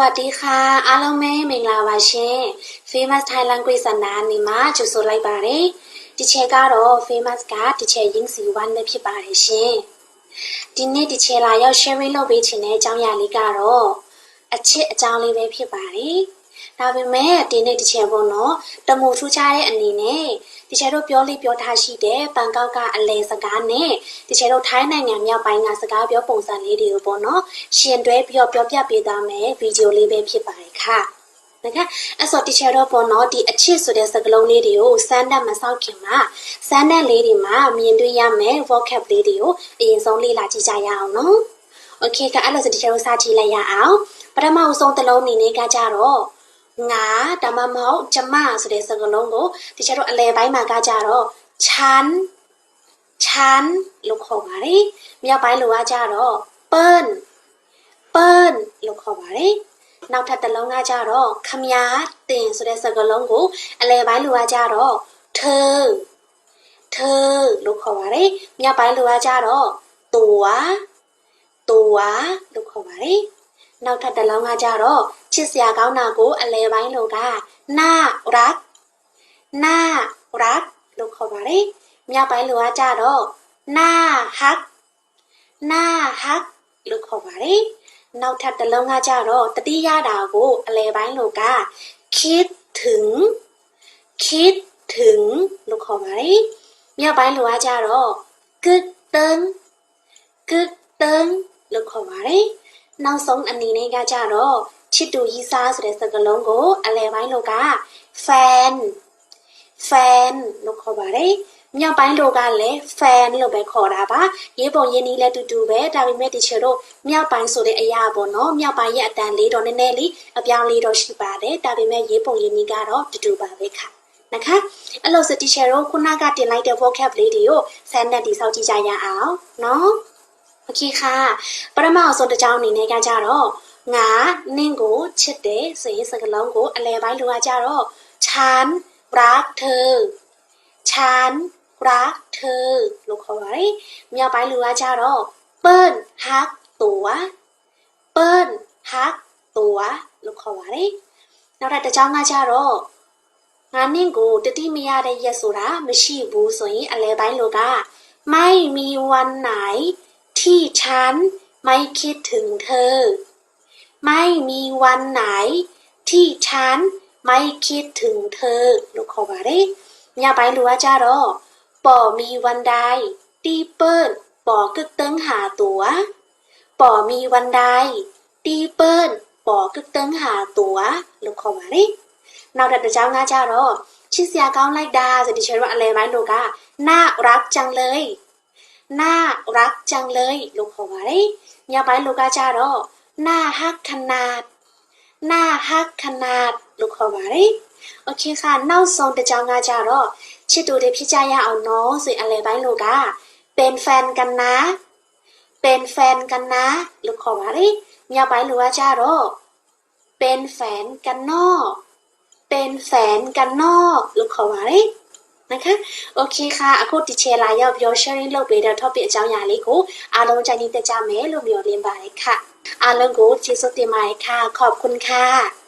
วัสดีค่ะအားလုံးပဲမင်္ဂလာပါရှင် Famous Thai Language Center အနေမှာကြိုဆိုလိုက်ပါတယ်ဒီချက်ကတော့ Famous ကဒီချက်ရင်းစီ1ပဲဖြစ်ပါတယ်ရှင်ဒီနေ့ဒီချက်လာရောက် sharing လုပ်ပေးချင်တဲ့အကြောင်းအရာလေးကတော့အချစ်အကြောင်းလေးပဲဖြစ်ပါတယ် ဒါပေမဲ့ဒီနေ့ဒီချက်ပေါ့နော်တမူထူးခြားတဲ့အနေနဲ့ဒီချက်တို့ပြောလေးပြောထားရှိတဲ့ဘန်ကောက်ကအလဲစကားနဲ့ဒီချက်တို့ထိုင်းနိုင်ငံမြောက်ပိုင်းကစကားပြောပုံစံလေးတွေကိုပေါ့နော်ရှင်တွဲပြီးတော့ပြောပြပေးသားမယ်ဗီဒီယိုလေးပဲဖြစ်ပါတယ်ค่ะนะคะအဲ့ဆို teacher တော့ပေါ့နော်ဒီအချစ်ဆိုတဲ့စကားလုံးလေးတွေကိုစမ်းတတ်မဆောက်ခင်မှာစမ်းတတ်လေးတွေမှာမြင်တွေ့ရမယ် vocab လေးတွေကိုအရင်ဆုံးလေ့လာကြည့်ကြရအောင်နော် okay ကအဲ့လိုဆို teacher တို့စကြည့်လိုက်ရအောင်ပထမအဆုံးတစ်လုံးအနေနဲ့ကကြတော့ ငါဒါမှမဟုတ်ကျမဆိုတဲ့စကားလုံးကိုတခြားတော့အလယ်ပိုင်းမှာကကြတော့ချန်ချန်လို့ခေါ်ပါတယ်မြောက်ပိုင်းလိုကကြတော့ပန်ပန်လို့ခေါ်ပါတယ်နောက်ထပ်တစ်လုံးကကြတော့ခမရတင်ဆိုတဲ့စကားလုံးကိုအလယ်ပိုင်းလိုကကြတော့ထထလို့ခေါ်ပါတယ်မြောက်ပိုင်းလိုကကြတော့တူဝါတူဝါလို့ခေါ်ပါတယ်နောက်ထပ်တစ်လုံးကကြတော့ ချစ်စရာကောင်းတာကို အလယ်ပိုင်းလိုကน่ารักน่ารักလို့ခေါ်ပါတယ်မြောက်ပိုင်းလိုကကြတော့น่าฮักน่าฮักလို့ခေါ်ပါတယ်နောက်ထပ်တစ်လုံးကကြတော့တတိယတာကို အလယ်ပိုင်းလိုကคิดถึงคิดถึงလို့ခေါ်ပါတယ်မြောက်ပိုင်းလိုကကြတော့กึกตึงกึกตึงလို့ခေါ်ပါတယ်နောက်ဆုံးအနေနဲ့ကကြတော့ ချစ်တူကြီးစားဆိုတဲ့စကားလုံးကို အလယ်ပိုင်းလိုက fan fan လို့ခေါ်ပါတယ်မြောက်ပိုင်းလိုကလည်း fan လို့ပဲခေါ်တာပါရေးပုံရင်းနီးလည်းတူတူပဲဒါပေမဲ့ဒီချေတို့မြောက်ပိုင်းဆိုတဲ့အရာပေါ့နော်မြောက်ပိုင်းရဲ့အတန်လေးတော့နည်းနည်းလေးအပြောင်းလေးတော့ရှိပါတယ်ဒါပေမဲ့ရေးပုံရင်းနီးကတော့တူတူပါပဲค่ะนะคะအဲ့လိုစတီချာတို့ခုနကတင်လိုက်တဲ့ vocab လေးတွေကိုဆန်းနဲ့တိဆောက်ကြည့်ကြရအောင်နော်โอเคค่ะပထမအဆုံးတစ်ကြောင်းအနေနဲ့ကကြတော့ ငါနင့်ကိုချစ်တယ်ဆိုရင်စကားလုံးကို အလယ်ပိုင်းလိုကကြတော့ฉันรักเธอฉันรักเธอလို့ခေါ်ပါတယ်မြောက်ပိုင်းလိုကကြတော့เปิ้นฮักตัวเปิ้นฮักตัวလို့ခေါ်ပါတယ်နောက်ထပ်တစ်ကြောင်းကကြတော့ငါနင့်ကိုတတိမရတဲ့ရက်ဆိုတာမရှိဘူးဆိုရင် အလဲပိုင်းလိုကไม่มีวันไหน ที่ฉันไม่คิดถึงเธอ ไม่มีวันไหน ที่ฉันไม่คิดถึงเธอลูกขอวาริอย่าไปรัวจ้ารอป่อมีวันใดตีเปิ้ลป่อกึกเติ้งหาตัวป่อมีวันใดตีเปิ้ลป่อกึกเติ้งหาตัวลูกขอวาริเราดัดเจ้าง่าจ้ารอชื่อเสียก้าไลดาจะดิฉันว่าอะไรไหมลูกาน่ารักจังเลย น่ารักจังเลย ลูกขอวาริอย่าไปลูกาจ้ารอ တော့น่าฮักขนาดน่าฮักขนาดလို့ခေါ်ပါတယ်โอเคค่ะနောက်ဆုံးတစ်ကြောင်းကကြတော့ချစ်တူတွေဖြစ်ကြရအောင်နော်ဆိုရင်အလဲပိုင်းလိုကเป็นแฟนกันนะเป็นแฟนกันนะလို့ခေါ်ပါတယ်ညပိုင်းလိုကကြတော့เป็นแฟนกันนอกเป็นแฟนกันนอกလို့ခေါ်ပါတယ် นะคะโอเคค่ะအခုဒီချေလာရောက်ပြော sharing လုပ်ပေးတဲ့ topic အကြောင်းအရာလေးကိုအားလုံးကြိုက်နေတတ်ကြမယ်လို့မျှော်လင့်ပါတယ်ค่ะအားလုံးကိုကျေးဇူးတင်ပါတယ်ค่ะขอบคุณค่ะ